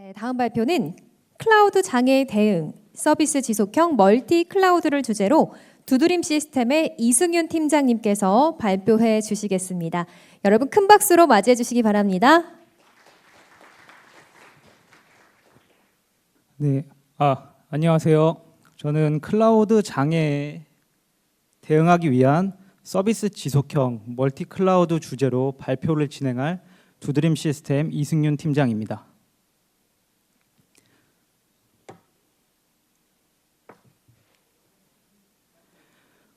네, 다음 발표는 클라우드 장애 대응 서비스 지속형 멀티 클라우드를 주제로 두드림 시스템의 이승윤 팀장님께서 발표해 주시겠습니다. 여러분 큰 박수로 맞이해 주시기 바랍니다. 네, 아 안녕하세요. 저는 클라우드 장애 대응하기 위한 서비스 지속형 멀티 클라우드 주제로 발표를 진행할 두드림 시스템 이승윤 팀장입니다.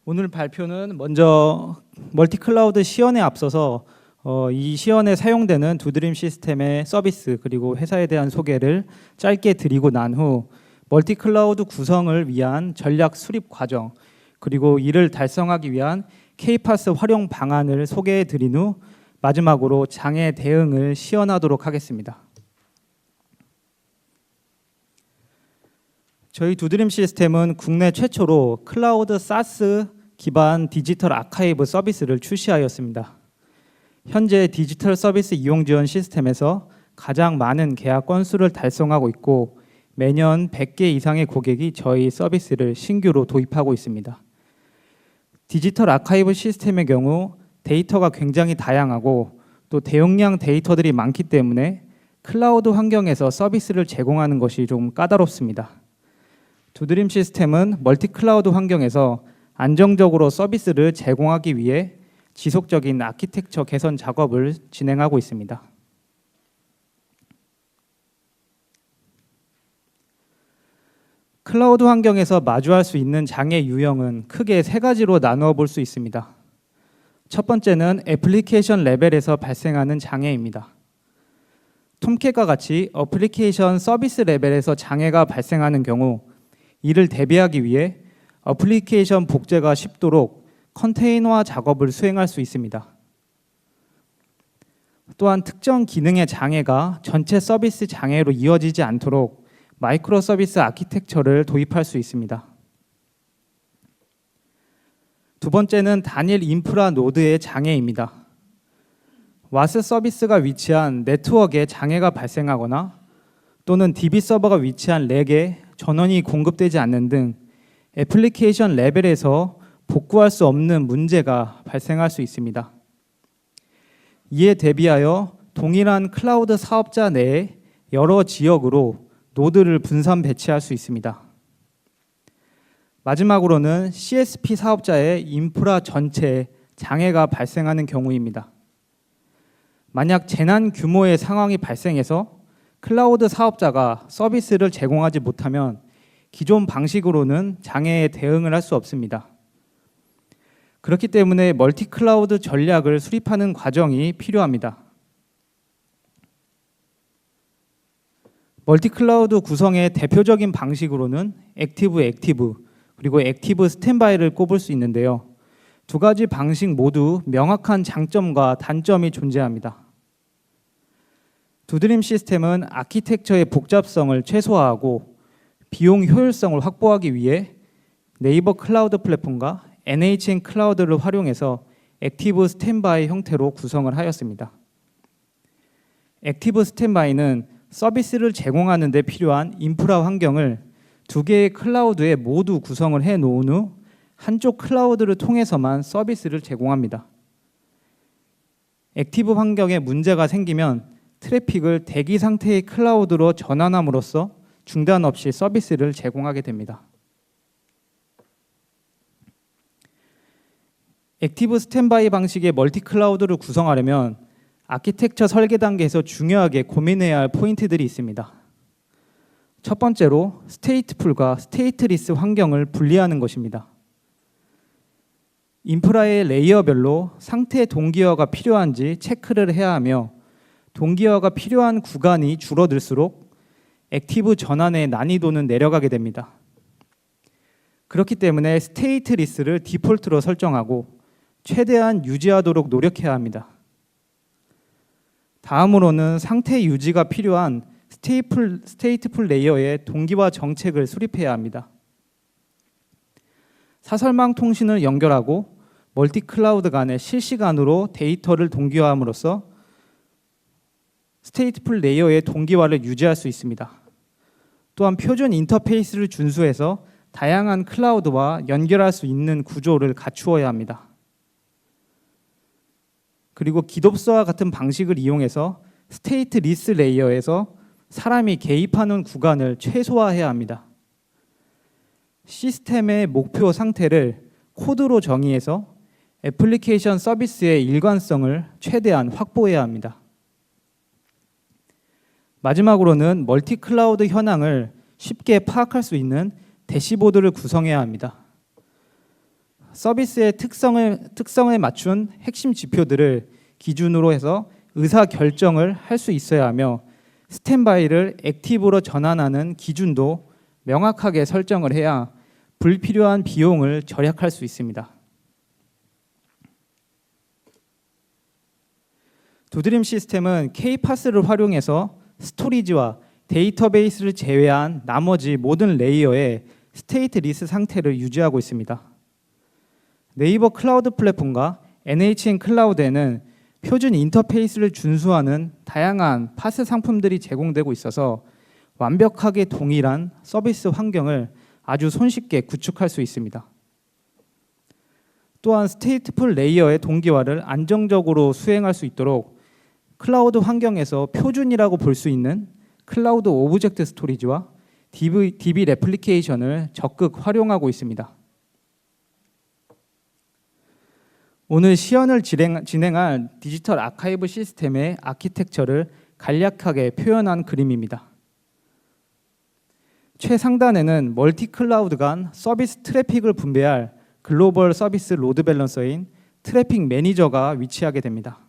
오늘 발표는 먼저 멀티 클라우드 시연에 앞서서 어, 이 시연에 사용되는 두드림 시스템의 서비스 그리고 회사에 대한 소개를 짧게 드리고 난 후 멀티 클라우드 구성을 위한 전략 수립 과정 그리고 이를 달성하기 위한 K파스 활용 방안을 소개해 드린 후 마지막으로 장애 대응을 시연하도록 하겠습니다. 저희 두드림 시스템은 국내 최초로 클라우드 사스 기반 디지털 아카이브 서비스를 출시하였습니다. 현재 디지털 서비스 이용 지원 시스템에서 가장 많은 계약 건수를 달성하고 있고 매년 100개 이상의 고객이 저희 서비스를 신규로 도입하고 있습니다. 디지털 아카이브 시스템의 경우 데이터가 굉장히 다양하고 또 대용량 데이터들이 많기 때문에 클라우드 환경에서 서비스를 제공하는 것이 좀 까다롭습니다. 두드림 시스템은 멀티 클라우드 환경에서 안정적으로 서비스를 제공하기 위해 지속적인 아키텍처 개선 작업을 진행하고 있습니다. 클라우드 환경에서 마주할 수 있는 장애 유형은 크게 세 가지로 나누어 볼 수 있습니다. 첫 번째는 애플리케이션 레벨에서 발생하는 장애입니다. 톰캣과 같이 어플리케이션 서비스 레벨에서 장애가 발생하는 경우 이를 대비하기 위해 어플리케이션 복제가 쉽도록 컨테이너화 작업을 수행할 수 있습니다. 또한 특정 기능의 장애가 전체 서비스 장애로 이어지지 않도록 마이크로 서비스 아키텍처를 도입할 수 있습니다. 두 번째는 단일 인프라 노드의 장애입니다. 와스 서비스가 위치한 네트워크에 장애가 발생하거나 또는 DB 서버가 위치한 렉에 전원이 공급되지 않는 등 애플리케이션 레벨에서 복구할 수 없는 문제가 발생할 수 있습니다. 이에 대비하여 동일한 클라우드 사업자 내에 여러 지역으로 노드를 분산 배치할 수 있습니다. 마지막으로는 CSP 사업자의 인프라 전체에 장애가 발생하는 경우입니다. 만약 재난 규모의 상황이 발생해서 클라우드 사업자가 서비스를 제공하지 못하면 기존 방식으로는 장애에 대응을 할 수 없습니다. 그렇기 때문에 멀티 클라우드 전략을 수립하는 과정이 필요합니다. 멀티 클라우드 구성의 대표적인 방식으로는 액티브 액티브 그리고 액티브 스탠바이를 꼽을 수 있는데요. 두 가지 방식 모두 명확한 장점과 단점이 존재합니다. 두드림 시스템은 아키텍처의 복잡성을 최소화하고 비용 효율성을 확보하기 위해 네이버 클라우드 플랫폼과 NHN 클라우드를 활용해서 액티브 스탠바이 형태로 구성을 하였습니다. 액티브 스탠바이는 서비스를 제공하는 데 필요한 인프라 환경을 두 개의 클라우드에 모두 구성을 해 놓은 후 한쪽 클라우드를 통해서만 서비스를 제공합니다. 액티브 환경에 문제가 생기면 트래픽을 대기 상태의 클라우드로 전환함으로써 중단 없이 서비스를 제공하게 됩니다. 액티브 스탠바이 방식의 멀티 클라우드를 구성하려면 아키텍처 설계 단계에서 중요하게 고민해야 할 포인트들이 있습니다. 첫 번째로 스테이트풀과 스테이트리스 환경을 분리하는 것입니다. 인프라의 레이어별로 상태 동기화가 필요한지 체크를 해야 하며 동기화가 필요한 구간이 줄어들수록 액티브 전환의 난이도는 내려가게 됩니다. 그렇기 때문에 스테이트 리스를 디폴트로 설정하고 최대한 유지하도록 노력해야 합니다. 다음으로는 상태 유지가 필요한 스테이플, 스테이트풀 레이어의 동기화 정책을 수립해야 합니다. 사설망 통신을 연결하고 멀티 클라우드 간에 실시간으로 데이터를 동기화함으로써 스테이트풀 레이어의 동기화를 유지할 수 있습니다. 또한 표준 인터페이스를 준수해서 다양한 클라우드와 연결할 수 있는 구조를 갖추어야 합니다. 그리고 기덥스와 같은 방식을 이용해서 스테이트 리스 레이어에서 사람이 개입하는 구간을 최소화해야 합니다. 시스템의 목표 상태를 코드로 정의해서 애플리케이션 서비스의 일관성을 최대한 확보해야 합니다. 마지막으로는 멀티 클라우드 현황을 쉽게 파악할 수 있는 대시보드를 구성해야 합니다. 서비스의 특성을 특성에 맞춘 핵심 지표들을 기준으로 해서 의사 결정을 할 수 있어야 하며 스탠바이를 액티브로 전환하는 기준도 명확하게 설정을 해야 불필요한 비용을 절약할 수 있습니다. 두드림 시스템은 K-파스를 활용해서 스토리지와 데이터베이스를 제외한 나머지 모든 레이어의 스테이트 리스 상태를 유지하고 있습니다. 네이버 클라우드 플랫폼과 NHN 클라우드에는 표준 인터페이스를 준수하는 다양한 파스 상품들이 제공되고 있어서 완벽하게 동일한 서비스 환경을 아주 손쉽게 구축할 수 있습니다. 또한 스테이트풀 레이어의 동기화를 안정적으로 수행할 수 있도록 클라우드 환경에서 표준이라고 볼 수 있는 클라우드 오브젝트 스토리지와 DB, DB 레플리케이션을 적극 활용하고 있습니다. 오늘 시연을 진행, 진행 할 디지털 아카이브 시스템의 아키텍처를 간략하게 표현한 그림입니다. 최상단에는 멀티 클라우드 간 서비스 트래픽을 분배할 글로벌 서비스 로드 밸런서인 트래픽 매니저가 위치하게 됩니다.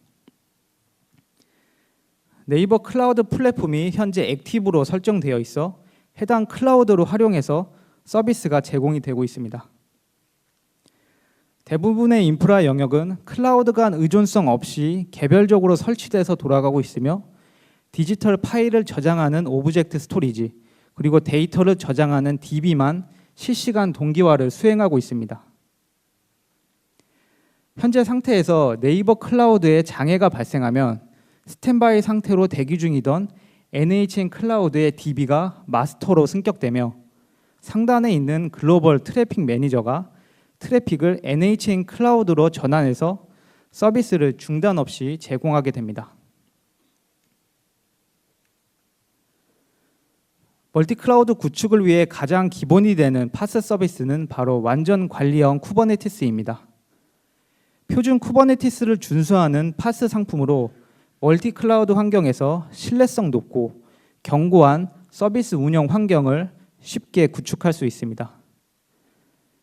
네이버 클라우드 플랫폼이 현재 액티브로 설정되어 있어 해당 클라우드로 활용해서 서비스가 제공이 되고 있습니다. 대부분의 인프라 영역은 클라우드 간 의존성 없이 개별적으로 설치돼서 돌아가고 있으며 디지털 파일을 저장하는 오브젝트 스토리지 그리고 데이터를 저장하는 DB만 실시간 동기화를 수행하고 있습니다. 현재 상태에서 네이버 클라우드에 장애가 발생하면 스탠바이 상태로 대기 중이던 NHN 클라우드의 DB가 마스터로 승격되며 상단에 있는 글로벌 트래픽 매니저가 트래픽을 NHN 클라우드로 전환해서 서비스를 중단 없이 제공하게 됩니다. 멀티 클라우드 구축을 위해 가장 기본이 되는 파스 서비스는 바로 완전 관리형 쿠버네티스입니다. 표준 쿠버네티스를 준수하는 파스 상품으로 멀티 클라우드 환경에서 신뢰성 높고 견고한 서비스 운영 환경을 쉽게 구축할 수 있습니다.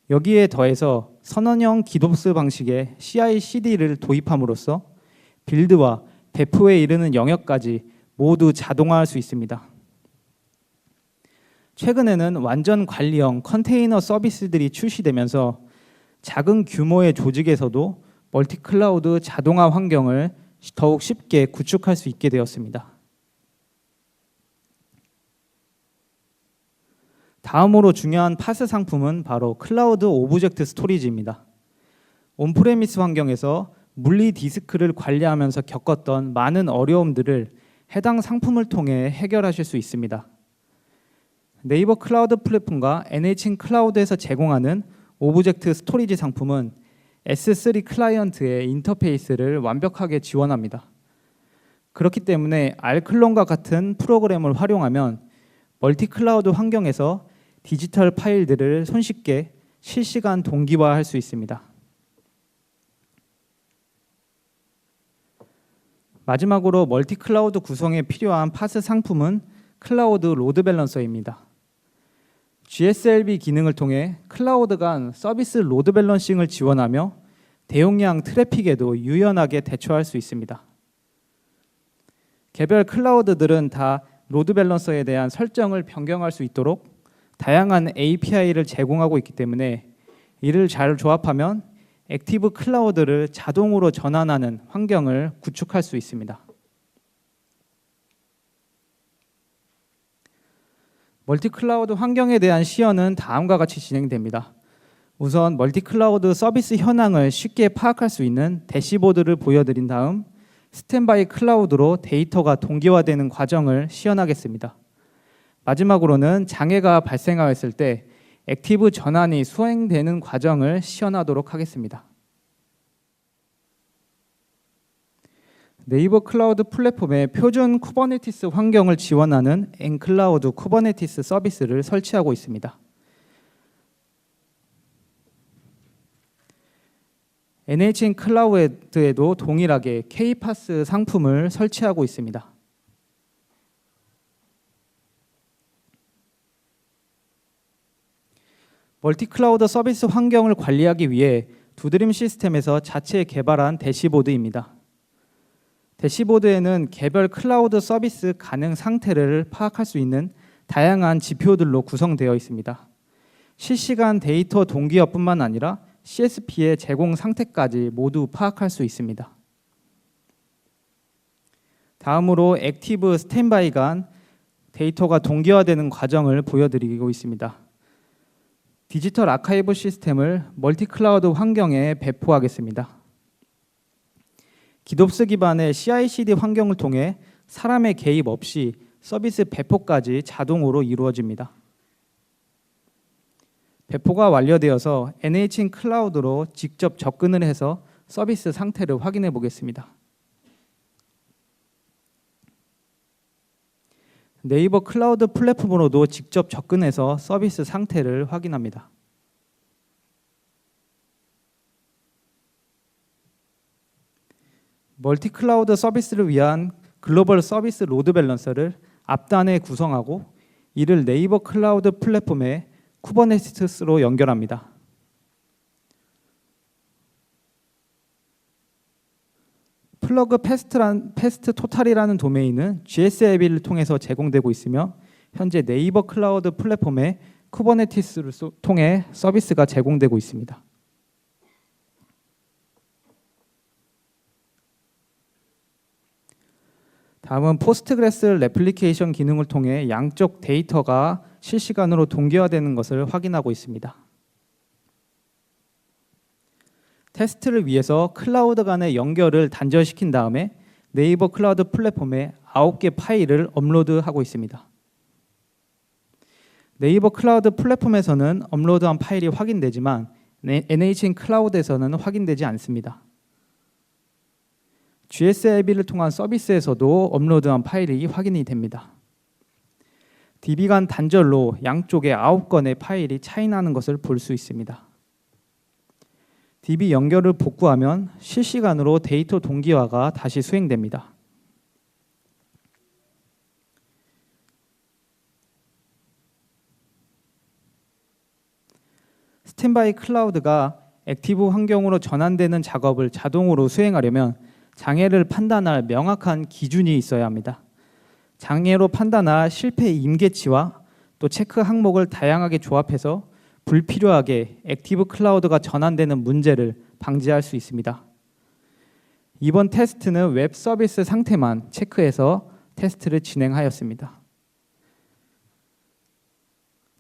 여기에 더해서 선언형 기도스 방식의 CI/CD를 도입함으로써 빌드와 배포에 이르는 영역까지 모두 자동화할 수 있습니다. 최근에는 완전 관리형 컨테이너 서비스들이 출시되면서 작은 규모의 조직에서도 멀티 클라우드 자동화 환경을 더욱 쉽게 구축할 수 있게 되었습니다. 다음으로 중요한 파스 상품은 바로 클라우드 오브젝트 스토리지입니다. 온프레미스 환경에서 물리 디스크를 관리하면서 겪었던 많은 어려움들을 해당 상품을 통해 해결하실 수 있습니다. 네이버 클라우드 플랫폼과 NHN 클라우드에서 제공하는 오브젝트 스토리지 상품은 S3 클라이언트의 인터페이스를 완벽하게 지원합니다. 그렇기 때문에 알클론과 같은 프로그램을 활용하면 멀티 클라우드 환경에서 디지털 파일들을 손쉽게 실시간 동기화할 수 있습니다. 마지막으로 멀티 클라우드 구성에 필요한 파스 상품은 클라우드 로드 밸런서입니다. GSLB 기능을 통해 클라우드 간 서비스 로드 밸런싱을 지원하며 대용량 트래픽에도 유연하게 대처할 수 있습니다. 개별 클라우드들은 다 로드 밸런서에 대한 설정을 변경할 수 있도록 다양한 API를 제공하고 있기 때문에 이를 잘 조합하면 액티브 클라우드를 자동으로 전환하는 환경을 구축할 수 있습니다. 멀티 클라우드 환경에 대한 시연은 다음과 같이 진행됩니다. 우선 멀티 클라우드 서비스 현황을 쉽게 파악할 수 있는 대시보드를 보여드린 다음 스탠바이 클라우드로 데이터가 동기화되는 과정을 시연하겠습니다. 마지막으로는 장애가 발생하였을 때 액티브 전환이 수행되는 과정을 시연하도록 하겠습니다. 네이버 클라우드 플랫폼에 표준 쿠버네티스 환경을 지원하는 엔클라우드 쿠버네티스 서비스를 설치하고 있습니다. NHN 클라우드에도 동일하게 K파스 상품을 설치하고 있습니다. 멀티 클라우드 서비스 환경을 관리하기 위해 두드림 시스템에서 자체 개발한 대시보드입니다. 대시보드에는 개별 클라우드 서비스 가능 상태를 파악할 수 있는 다양한 지표들로 구성되어 있습니다. 실시간 데이터 동기화뿐만 아니라 CSP의 제공 상태까지 모두 파악할 수 있습니다. 다음으로 액티브 스탠바이 간 데이터가 동기화되는 과정을 보여드리고 있습니다. 디지털 아카이브 시스템을 멀티 클라우드 환경에 배포하겠습니다. 기덥스 기반의 CI/CD 환경을 통해 사람의 개입 없이 서비스 배포까지 자동으로 이루어집니다. 배포가 완료되어서 NHN 클라우드로 직접 접근을 해서 서비스 상태를 확인해 보겠습니다. 네이버 클라우드 플랫폼으로도 직접 접근해서 서비스 상태를 확인합니다. 멀티 클라우드 서비스를 위한 글로벌 서비스 로드 밸런서를 앞단에 구성하고 이를 네이버 클라우드 플랫폼에 쿠버네티스로 연결합니다. 플러그 패스트란, 패스트 토탈이라는 도메인은 GSAB를 통해서 제공되고 있으며 현재 네이버 클라우드 플랫폼에 쿠버네티스를 소- 통해 서비스가 제공되고 있습니다. 다음은 포스트그레스 레플리케이션 기능을 통해 양쪽 데이터가 실시간으로 동기화되는 것을 확인하고 있습니다. 테스트를 위해서 클라우드 간의 연결을 단절시킨 다음에 네이버 클라우드 플랫폼에 9개 파일을 업로드하고 있습니다. 네이버 클라우드 플랫폼에서는 업로드한 파일이 확인되지만 NHN 클라우드에서는 확인되지 않습니다. GSLB를 통한 서비스에서도 업로드한 파일이 확인이 됩니다. DB 간 단절로 양쪽에 9건의 파일이 차이나는 것을 볼 수 있습니다. DB 연결을 복구하면 실시간으로 데이터 동기화가 다시 수행됩니다. 스탠바이 클라우드가 액티브 환경으로 전환되는 작업을 자동으로 수행하려면 장애를 판단할 명확한 기준이 있어야 합니다. 장애로 판단할 실패 임계치와 또 체크 항목을 다양하게 조합해서 불필요하게 액티브 클라우드가 전환되는 문제를 방지할 수 있습니다. 이번 테스트는 웹 서비스 상태만 체크해서 테스트를 진행하였습니다.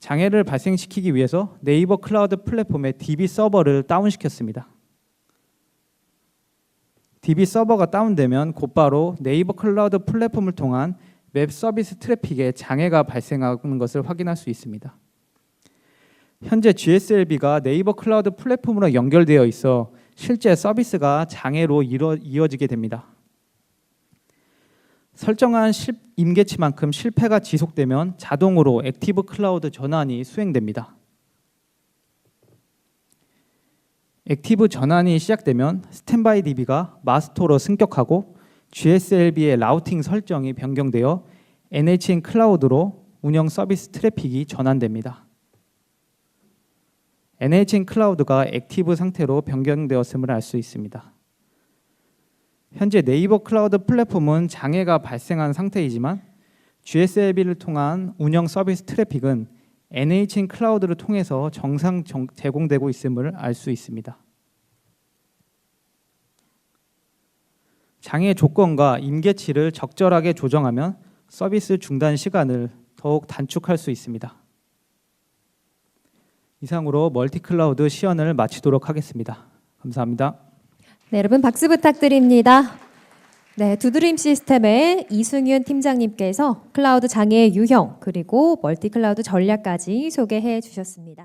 장애를 발생시키기 위해서 네이버 클라우드 플랫폼의 DB 서버를 다운시켰습니다. DB 서버가 다운되면 곧바로 네이버 클라우드 플랫폼을 통한 웹 서비스 트래픽에 장애가 발생하는 것을 확인할 수 있습니다. 현재 GSLB가 네이버 클라우드 플랫폼으로 연결되어 있어 실제 서비스가 장애로 이어지게 됩니다. 설정한 실, 임계치만큼 실패가 지속되면 자동으로 액티브 클라우드 전환이 수행됩니다. 액티브 전환이 시작되면 스탠바이 DB가 마스터로 승격하고 GSLB의 라우팅 설정이 변경되어 NHN 클라우드로 운영 서비스 트래픽이 전환됩니다. NHN 클라우드가 액티브 상태로 변경되었음을 알 수 있습니다. 현재 네이버 클라우드 플랫폼은 장애가 발생한 상태이지만 GSLB를 통한 운영 서비스 트래픽은 NHN 클라우드를 통해서 정상 정- 제공되고 있음을 알 수 있습니다. 장애 조건과 임계치를 적절하게 조정하면 서비스 중단 시간을 더욱 단축할 수 있습니다. 이상으로 멀티 클라우드 시연을 마치도록 하겠습니다. 감사합니다. 네, 여러분 박수 부탁드립니다. 네, 두드림 시스템의 이승윤 팀장님께서 클라우드 장애의 유형 그리고 멀티 클라우드 전략까지 소개해 주셨습니다.